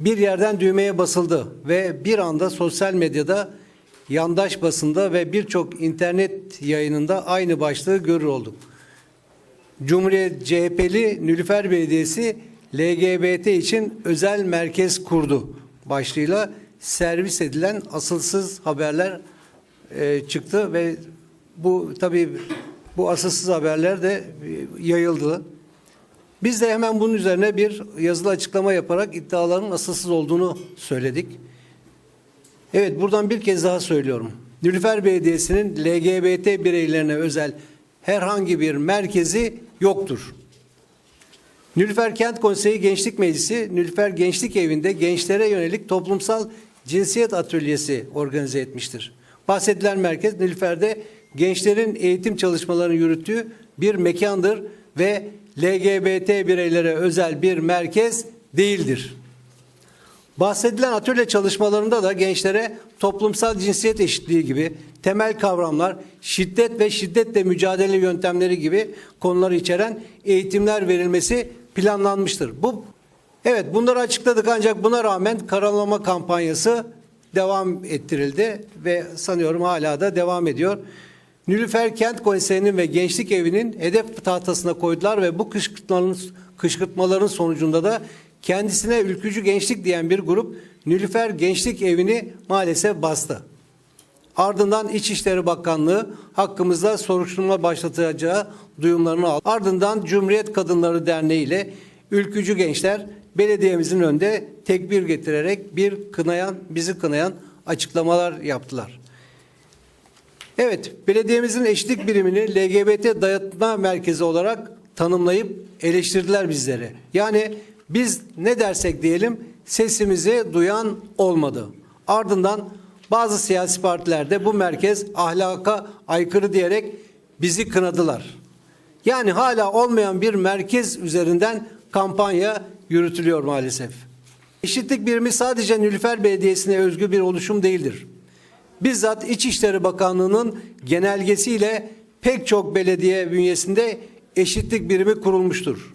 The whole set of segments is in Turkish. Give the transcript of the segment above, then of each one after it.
bir yerden düğmeye basıldı ve bir anda sosyal medyada yandaş basında ve birçok internet yayınında aynı başlığı görür olduk. Cumhuriyet CHP'li Nülüfer Belediyesi LGBT için özel merkez kurdu başlığıyla servis edilen asılsız haberler e, çıktı ve bu tabii bu asılsız haberler de yayıldı. Biz de hemen bunun üzerine bir yazılı açıklama yaparak iddiaların asılsız olduğunu söyledik. Evet buradan bir kez daha söylüyorum. Nülüfer Belediyesi'nin LGBT bireylerine özel herhangi bir merkezi yoktur. Nülüfer Kent Konseyi Gençlik Meclisi, Nülüfer Gençlik Evi'nde gençlere yönelik toplumsal cinsiyet atölyesi organize etmiştir. Bahsedilen merkez Nülüfer'de gençlerin eğitim çalışmalarını yürüttüğü bir mekandır ve LGBT bireylere özel bir merkez değildir. Bahsedilen atölye çalışmalarında da gençlere toplumsal cinsiyet eşitliği gibi temel kavramlar, şiddet ve şiddetle mücadele yöntemleri gibi konuları içeren eğitimler verilmesi planlanmıştır. Bu Evet bunları açıkladık ancak buna rağmen karalama kampanyası devam ettirildi ve sanıyorum hala da devam ediyor. Nülüfer Kent Konseyi'nin ve Gençlik Evi'nin hedef tahtasına koydular ve bu kışkırtmaların, kışkırtmaların sonucunda da kendisine ülkücü gençlik diyen bir grup Nülüfer Gençlik Evi'ni maalesef bastı. Ardından İçişleri Bakanlığı hakkımızda soruşturma başlatacağı duyumlarını aldı. Ardından Cumhuriyet Kadınları Derneği ile ülkücü gençler belediyemizin önünde tekbir getirerek bir kınayan, bizi kınayan açıklamalar yaptılar. Evet, belediyemizin eşitlik birimini LGBT dayatma merkezi olarak tanımlayıp eleştirdiler bizleri. Yani biz ne dersek diyelim sesimizi duyan olmadı. Ardından bazı siyasi partilerde bu merkez ahlaka aykırı diyerek bizi kınadılar. Yani hala olmayan bir merkez üzerinden kampanya yürütülüyor maalesef. Eşitlik birimi sadece Nülüfer Belediyesi'ne özgü bir oluşum değildir. Bizzat İçişleri Bakanlığı'nın genelgesiyle pek çok belediye bünyesinde eşitlik birimi kurulmuştur.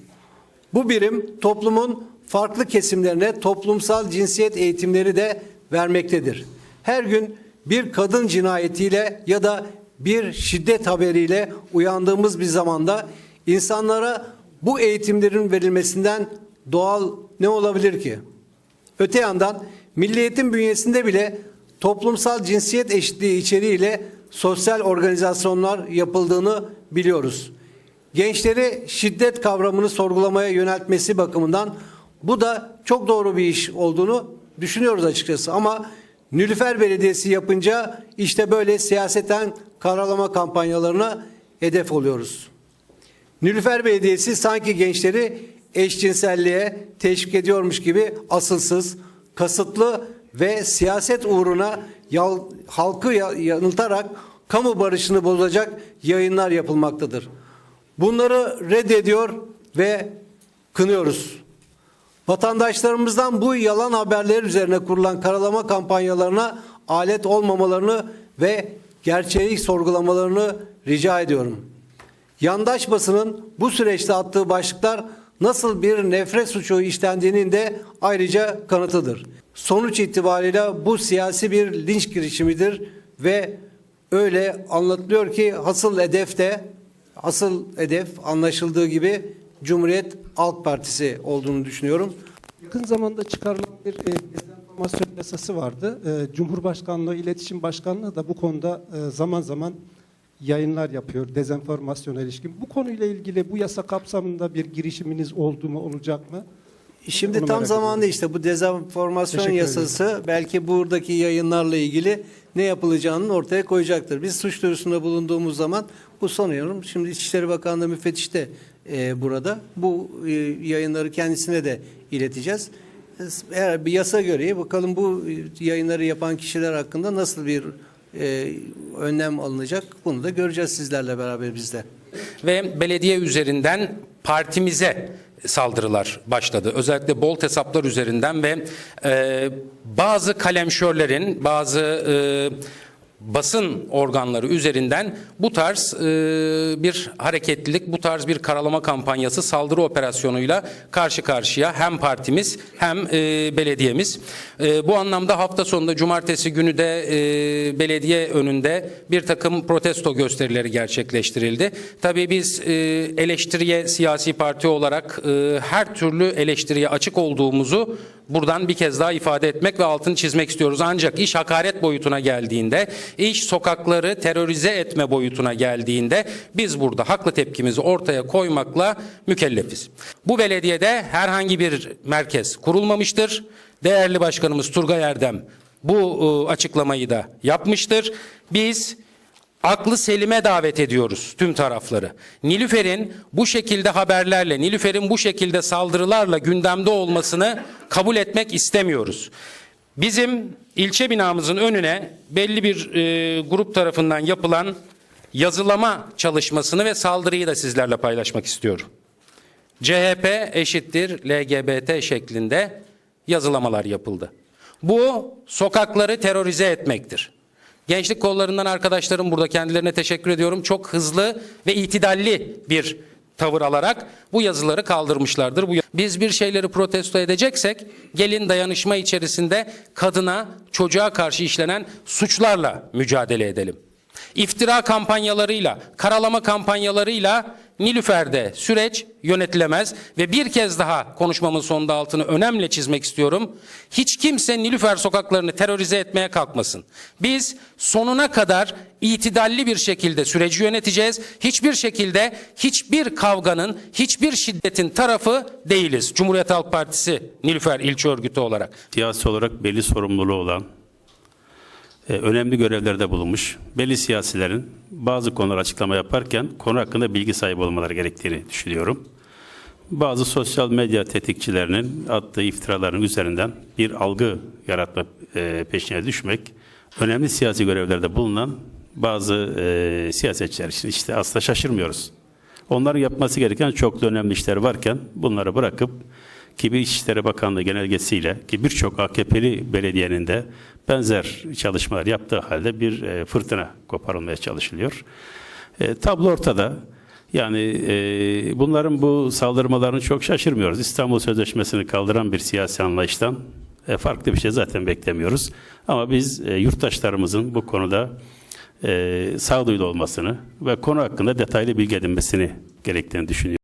Bu birim toplumun farklı kesimlerine toplumsal cinsiyet eğitimleri de vermektedir. Her gün bir kadın cinayetiyle ya da bir şiddet haberiyle uyandığımız bir zamanda insanlara bu eğitimlerin verilmesinden doğal ne olabilir ki? Öte yandan Milli Eğitim bünyesinde bile toplumsal cinsiyet eşitliği içeriğiyle sosyal organizasyonlar yapıldığını biliyoruz. Gençleri şiddet kavramını sorgulamaya yöneltmesi bakımından bu da çok doğru bir iş olduğunu düşünüyoruz açıkçası. Ama Nülüfer Belediyesi yapınca işte böyle siyaseten karalama kampanyalarına hedef oluyoruz. Nülüfer Belediyesi sanki gençleri eşcinselliğe teşvik ediyormuş gibi asılsız, kasıtlı ve siyaset uğruna yal, halkı ya- yanıltarak kamu barışını bozacak yayınlar yapılmaktadır. Bunları reddediyor ve kınıyoruz. Vatandaşlarımızdan bu yalan haberler üzerine kurulan karalama kampanyalarına alet olmamalarını ve gerçeği sorgulamalarını rica ediyorum. Yandaş basının bu süreçte attığı başlıklar nasıl bir nefret suçu işlendiğinin de ayrıca kanıtıdır. Sonuç itibariyle bu siyasi bir linç girişimidir ve öyle anlatılıyor ki asıl hedef de asıl hedef anlaşıldığı gibi Cumhuriyet Halk Partisi olduğunu düşünüyorum. Yakın zamanda çıkarılan bir e, dezenformasyon yasası vardı. E, Cumhurbaşkanlığı İletişim Başkanlığı da bu konuda e, zaman zaman yayınlar yapıyor dezenformasyona ilişkin. Bu konuyla ilgili bu yasa kapsamında bir girişiminiz oldu mu, olacak mı? Şimdi Onu tam merak zamanında ediyorum. işte bu dezenformasyon Teşekkür yasası belki buradaki yayınlarla ilgili ne yapılacağının ortaya koyacaktır. Biz suç duyurusunda bulunduğumuz zaman bu sanıyorum şimdi İçişleri Bakanlığı müfettiş de e, burada. Bu e, yayınları kendisine de ileteceğiz. Eğer bir yasa gereği bakalım bu e, yayınları yapan kişiler hakkında nasıl bir e, önlem alınacak bunu da göreceğiz sizlerle beraber bizde. ve belediye üzerinden partimize saldırılar başladı. Özellikle bol hesaplar üzerinden ve e, bazı kalemşörlerin, bazı e, basın organları üzerinden bu tarz e, bir hareketlilik, bu tarz bir karalama kampanyası, saldırı operasyonuyla karşı karşıya hem partimiz hem e, belediyemiz. E, bu anlamda hafta sonunda cumartesi günü de e, belediye önünde bir takım protesto gösterileri gerçekleştirildi. Tabii biz e, eleştiriye siyasi parti olarak e, her türlü eleştiriye açık olduğumuzu buradan bir kez daha ifade etmek ve altını çizmek istiyoruz. Ancak iş hakaret boyutuna geldiğinde, iş sokakları terörize etme boyutuna geldiğinde biz burada haklı tepkimizi ortaya koymakla mükellefiz. Bu belediyede herhangi bir merkez kurulmamıştır. Değerli başkanımız Turgay Erdem bu e, açıklamayı da yapmıştır. Biz aklı selime davet ediyoruz tüm tarafları. Nilüfer'in bu şekilde haberlerle, Nilüfer'in bu şekilde saldırılarla gündemde olmasını kabul etmek istemiyoruz. Bizim ilçe binamızın önüne belli bir e, grup tarafından yapılan yazılama çalışmasını ve saldırıyı da sizlerle paylaşmak istiyorum. CHP eşittir LGBT şeklinde yazılamalar yapıldı. Bu sokakları terörize etmektir. Gençlik kollarından arkadaşlarım burada kendilerine teşekkür ediyorum. Çok hızlı ve itidalli bir tavır alarak bu yazıları kaldırmışlardır. Bu biz bir şeyleri protesto edeceksek gelin dayanışma içerisinde kadına, çocuğa karşı işlenen suçlarla mücadele edelim. İftira kampanyalarıyla, karalama kampanyalarıyla Nilüfer'de süreç yönetilemez ve bir kez daha konuşmamın sonunda altını önemli çizmek istiyorum. Hiç kimse Nilüfer sokaklarını terörize etmeye kalkmasın. Biz sonuna kadar itidalli bir şekilde süreci yöneteceğiz. Hiçbir şekilde hiçbir kavganın, hiçbir şiddetin tarafı değiliz. Cumhuriyet Halk Partisi Nilüfer İlçe Örgütü olarak. siyasi olarak belli sorumluluğu olan, e, önemli görevlerde bulunmuş belli siyasilerin bazı konular açıklama yaparken konu hakkında bilgi sahibi olmaları gerektiğini düşünüyorum. Bazı sosyal medya tetikçilerinin attığı iftiraların üzerinden bir algı yaratma e, peşine düşmek, önemli siyasi görevlerde bulunan bazı e, siyasetçiler için işte aslında şaşırmıyoruz. Onların yapması gereken çok da önemli işler varken bunları bırakıp ki bir İçişleri Bakanlığı genelgesiyle ki birçok AKP'li belediyenin de benzer çalışmalar yaptığı halde bir e, fırtına koparılmaya çalışılıyor. E, tablo ortada. Yani e, bunların bu saldırmalarını çok şaşırmıyoruz. İstanbul Sözleşmesi'ni kaldıran bir siyasi anlayıştan e, farklı bir şey zaten beklemiyoruz. Ama biz e, yurttaşlarımızın bu konuda e, sağduyulu olmasını ve konu hakkında detaylı bilgi edinmesini gerektiğini düşünüyoruz.